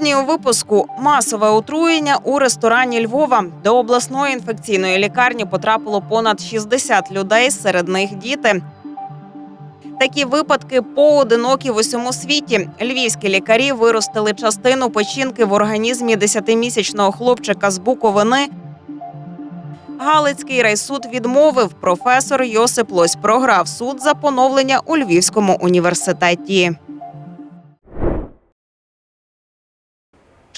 Сьогодні у випуску масове отруєння у ресторані Львова. До обласної інфекційної лікарні потрапило понад 60 людей, серед них діти. Такі випадки поодинокі в усьому світі. Львівські лікарі виростили частину печінки в організмі 10-місячного хлопчика з Буковини. Галицький райсуд відмовив. Професор Йосип Лось програв суд за поновлення у Львівському університеті.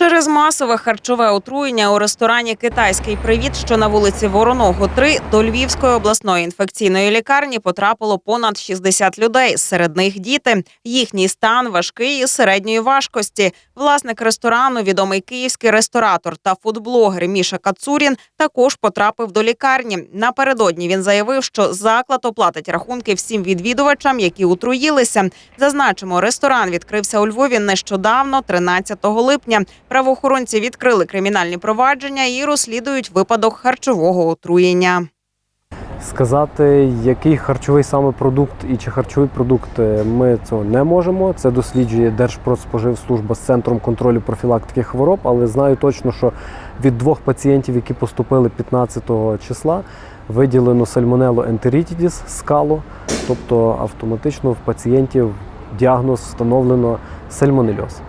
Через масове харчове отруєння у ресторані Китайський привіт, що на вулиці Вороного 3, до Львівської обласної інфекційної лікарні потрапило понад 60 людей. Серед них діти. Їхній стан важкий і середньої важкості. Власник ресторану, відомий київський ресторатор та фудблогер Міша Кацурін, також потрапив до лікарні. Напередодні він заявив, що заклад оплатить рахунки всім відвідувачам, які отруїлися. Зазначимо, ресторан відкрився у Львові нещодавно, 13 липня. Правоохоронці відкрили кримінальні провадження і розслідують випадок харчового отруєння. Сказати, який харчовий саме продукт і чи харчовий продукт е, ми цього не можемо. Це досліджує Держпродспоживслужба з центром контролю профілактики хвороб, але знаю точно, що від двох пацієнтів, які поступили 15 числа, виділено сальмонело ентерітідіс скало, тобто автоматично в пацієнтів діагноз встановлено сальмонельоз.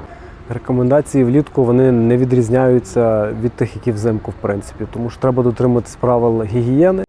Рекомендації влітку вони не відрізняються від тих, які взимку, в принципі, тому що треба дотримуватись правил гігієни.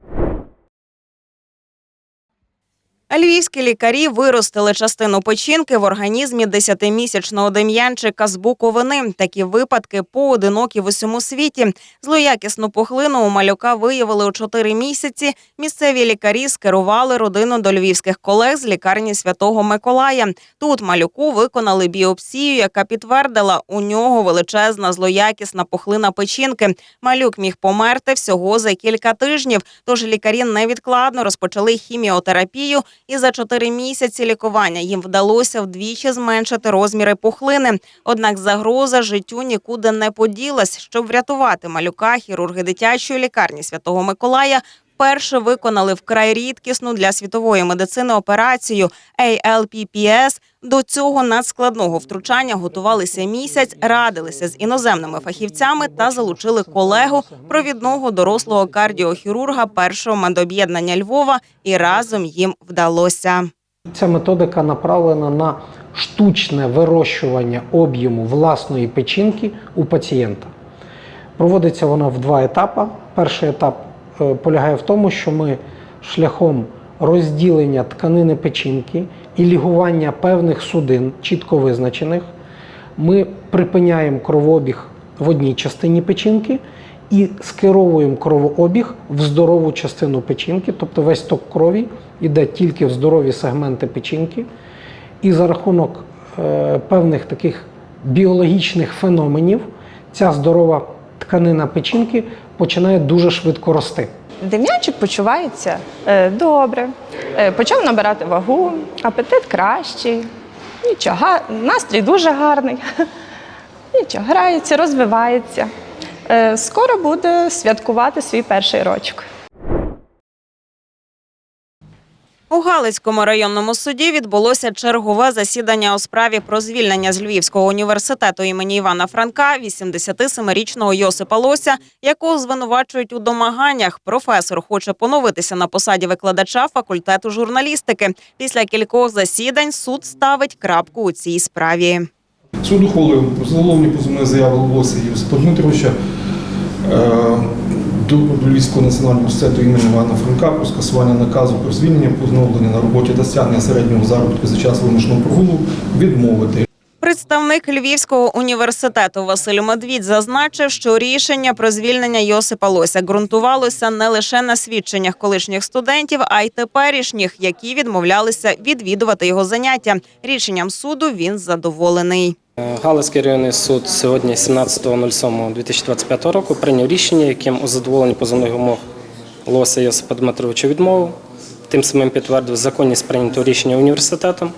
Львівські лікарі виростили частину печінки в організмі 10-місячного дем'янчика з буковини. Такі випадки поодинокі в усьому світі. Злоякісну пухлину у малюка виявили у 4 місяці. Місцеві лікарі скерували родину до львівських колег з лікарні Святого Миколая. Тут малюку виконали біопсію, яка підтвердила, у нього величезна злоякісна пухлина печінки. Малюк міг померти всього за кілька тижнів. Тож лікарі невідкладно розпочали хіміотерапію, і за чотири місяці лікування їм вдалося вдвічі зменшити розміри пухлини. Однак загроза життю нікуди не поділась. Щоб врятувати малюка, хірурги дитячої лікарні Святого Миколая. Перше виконали вкрай рідкісну для світової медицини операцію ALPPS. До цього надскладного втручання готувалися місяць, радилися з іноземними фахівцями та залучили колегу провідного дорослого кардіохірурга першого медоб'єднання Львова, і разом їм вдалося. Ця методика направлена на штучне вирощування об'єму власної печінки у пацієнта. Проводиться вона в два етапи. Перший етап е, полягає в тому, що ми шляхом розділення тканини печінки і лігування певних судин, чітко визначених, ми припиняємо кровообіг в одній частині печінки і скеровуємо кровообіг в здорову частину печінки, тобто весь ток крові йде тільки в здорові сегменти печінки. І за рахунок е, певних таких біологічних феноменів ця здорова тканина печінки починає дуже швидко рости. Дем'янчик почувається е, добре, е, почав набирати вагу, апетит кращий, нічого, настрій дуже гарний. Нічого, грається, розвивається. Е, Скоро буде святкувати свій перший рочок. У Галицькому районному суді відбулося чергове засідання у справі про звільнення з Львівського університету імені Івана Франка 87-річного Йосипа Лося, якого звинувачують у домаганнях. Професор хоче поновитися на посаді викладача факультету журналістики. Після кількох засідань суд ставить крапку у цій справі. Суд ухвалив заголовні позовної заяви Лоса Євсипа Дмитровича е, до Львівського національного університету імені Івана Франка про скасування наказу про звільнення, поновлення на роботі та стягнення середнього заробітку за час вимушеного прогулу відмовити. Представник Львівського університету Василь Медвідь зазначив, що рішення про звільнення Йосипа Лося ґрунтувалося не лише на свідченнях колишніх студентів, а й теперішніх, які відмовлялися відвідувати його заняття. Рішенням суду він задоволений. Галицький районний суд сьогодні, 17.07.2025 року, прийняв рішення, яким у задоволенні позовних вимог Лоса Йосипа Дмитровича відмовив, тим самим підтвердив законність прийнятого рішення університетом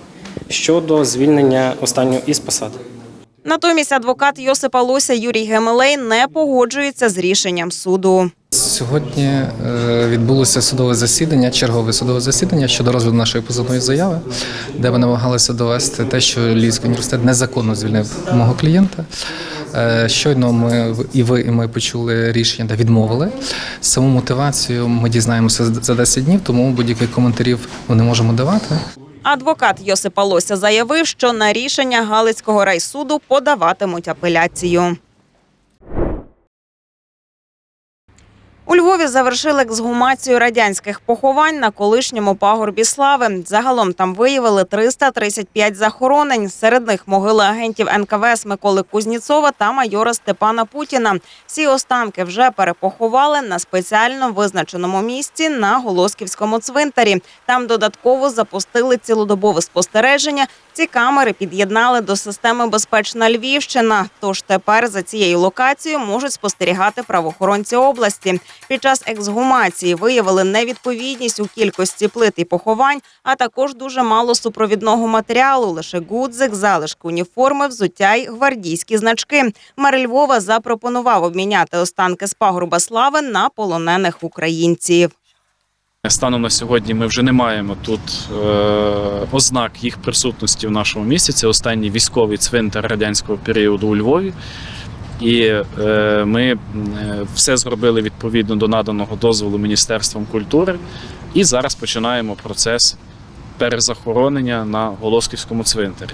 щодо звільнення останнього із посади. Натомість адвокат Йосипа Лося Юрій Гемелей не погоджується з рішенням суду. Сьогодні е, відбулося судове засідання, чергове судове засідання щодо розгляду нашої позовної заяви, де ми намагалися довести те, що Львівський університет незаконно звільнив мого клієнта. Е, Щойно ми і ви, і ми почули рішення, де відмовили. Саму мотивацію ми дізнаємося за 10 днів, тому будь-яких коментарів ми не можемо давати. Адвокат Йосипа Лося заявив, що на рішення Галицького райсуду подаватимуть апеляцію. У Львові завершили ексгумацію радянських поховань на колишньому пагорбі слави. Загалом там виявили 335 захоронень. Серед них могили агентів НКВС Миколи Кузніцова та майора Степана Путіна. Всі останки вже перепоховали на спеціально визначеному місці на Голосківському цвинтарі. Там додатково запустили цілодобове спостереження. Ці камери під'єднали до системи Безпечна Львівщина. Тож тепер за цією локацією можуть спостерігати правоохоронці області. Під час ексгумації виявили невідповідність у кількості плит і поховань, а також дуже мало супровідного матеріалу лише гудзик, залишки уніформи, взуття й гвардійські значки. Мер Львова запропонував обміняти останки з пагорба слави на полонених українців. Станом на сьогодні ми вже не маємо тут е, ознак їх присутності в нашому місті. Це останній військовий цвинтар радянського періоду у Львові. І е, ми е, все зробили відповідно до наданого дозволу Міністерством культури. І зараз починаємо процес перезахоронення на Голосківському цвинтарі.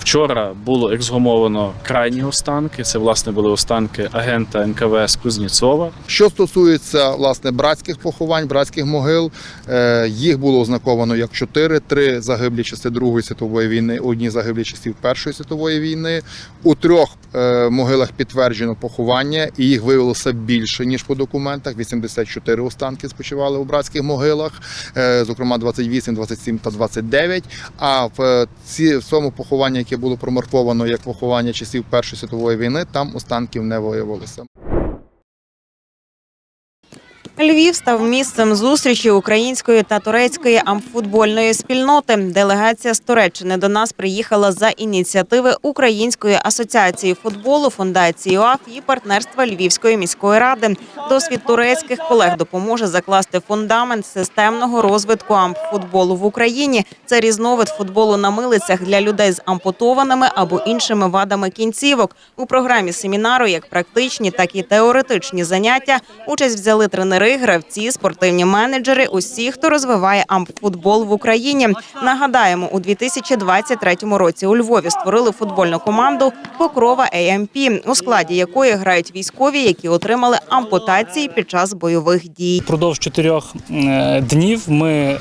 Вчора було ексгумовано крайні останки. Це власне були останки агента НКВС Кузніцова. Що стосується власне братських поховань, братських могил, е, їх було ознаковано як чотири: три загиблі часи Другої світової війни, одні загиблі часів Першої світової війни. У трьох е, могилах підтверджено поховання, і їх виявилося більше ніж по документах. 84 останки спочивали у братських могилах, е, зокрема 28, 27 та 29. А в цьому похованні, яке було промарковано як поховання часів Першої світової війни, там останків не виявилося. Львів став місцем зустрічі української та турецької амфутбольної спільноти. Делегація з Туреччини до нас приїхала за ініціативи Української асоціації футболу, фундації ЮАФ і партнерства Львівської міської ради. Досвід турецьких колег допоможе закласти фундамент системного розвитку амфутболу в Україні. Це різновид футболу на милицях для людей з ампутованими або іншими вадами кінцівок. У програмі семінару як практичні, так і теоретичні заняття. Участь взяли тренери, гравці, спортивні менеджери, усі, хто розвиває ампфутбол в Україні. Нагадаємо, у 2023 році у Львові створили футбольну команду Покрова AMP, у складі якої грають військові, які отримали ампутації під час бойових дій. Впродовж чотирьох е, днів ми е,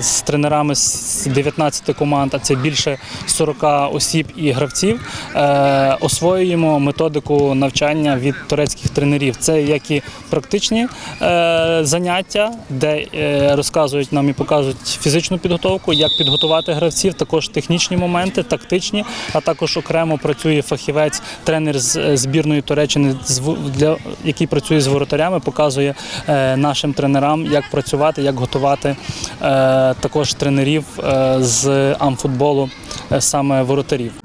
з тренерами з 19 команд, а це більше 40 осіб і гравців, е, освоюємо методику навчання від турецьких тренерів. Це як і практичні заняття, де е, розказують нам і показують фізичну підготовку, як підготувати гравців, також технічні моменти, тактичні, а також окремо працює фахівець, тренер з е, збірної Туреччини, який працює з воротарями, показує е, нашим тренерам, як працювати, як готувати е, також тренерів е, з амфутболу, е, саме воротарів.